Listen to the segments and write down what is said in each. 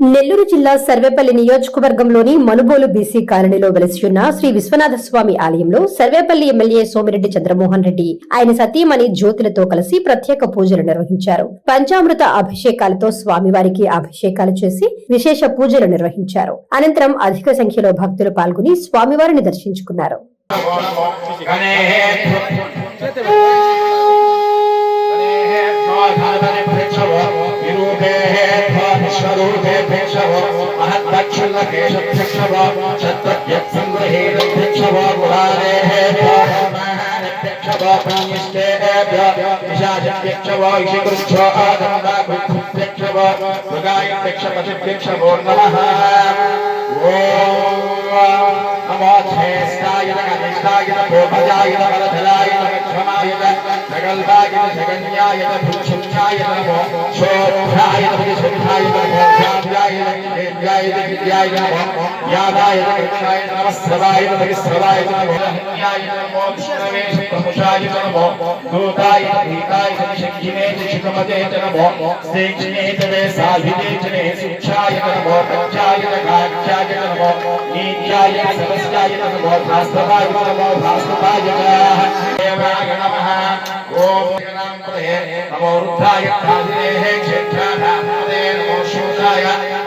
నెల్లూరు జిల్లా సర్వేపల్లి నియోజకవర్గంలోని మనుబోలు బీసీ కాలనీలో వెలసియున్న శ్రీ విశ్వనాథ స్వామి ఆలయంలో సర్వేపల్లి ఎమ్మెల్యే సోమిరెడ్డి చంద్రమోహన్ రెడ్డి ఆయన సతీమణి జ్యోతులతో కలిసి ప్రత్యేక పూజలు నిర్వహించారు. పంచామృత అభిషేకాలతో స్వామివారికి అభిషేకాలు చేసి విశేష పూజలు నిర్వహించారు. అనంతరం అధిక సంఖ్యలో భక్తులు పాల్గొని స్వామివారిని దర్శించుకున్నారు. महदक्षक्षेषक्षक्ष छत्रभ्यक्षेरध्यक्ष विशाचक्षक्ष विषकृच्छ आदन्दाकृत्यक्ष मृगायत्यक्ष पशुभ्यक्ष भो नमः ॐ ोभजायुधलधलायुधक्षमायुध सगल्भायुध सगन्यायुध भूषुक्षायुध शोभ्रायुध വിദ്യായ വിദ്യായ യാതായ നമസ്തവായ നമസ്തവായ മോക്ഷണമേ പ്രമുഷായ നമോ ദൂതായ ഭീതായ ശങ്കിനേ ശിഖമതേ നമോ സ്നേഹിനേ തവേ സാധിനേ ജനേ സുക്ഷായ നമോ പഞ്ചായ കാക്ഷായ നമോ നീത്യായ സരസ്യായ നമോ ഭാസ്തവായ നമോ ഭാസ്തവായ ദേവായ നമഃ ഓം നമോ രുദ്രായ ക്ഷേത്രായ നമോ ശൂദ്രായ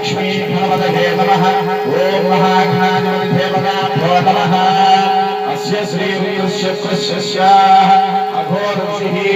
లక్ష్మీ భగవతే నమ. ఓం మహాజ్ఞానదేవతాభ్యో నమః. అస్య శ్రీ ఋష్య అఘోరుషి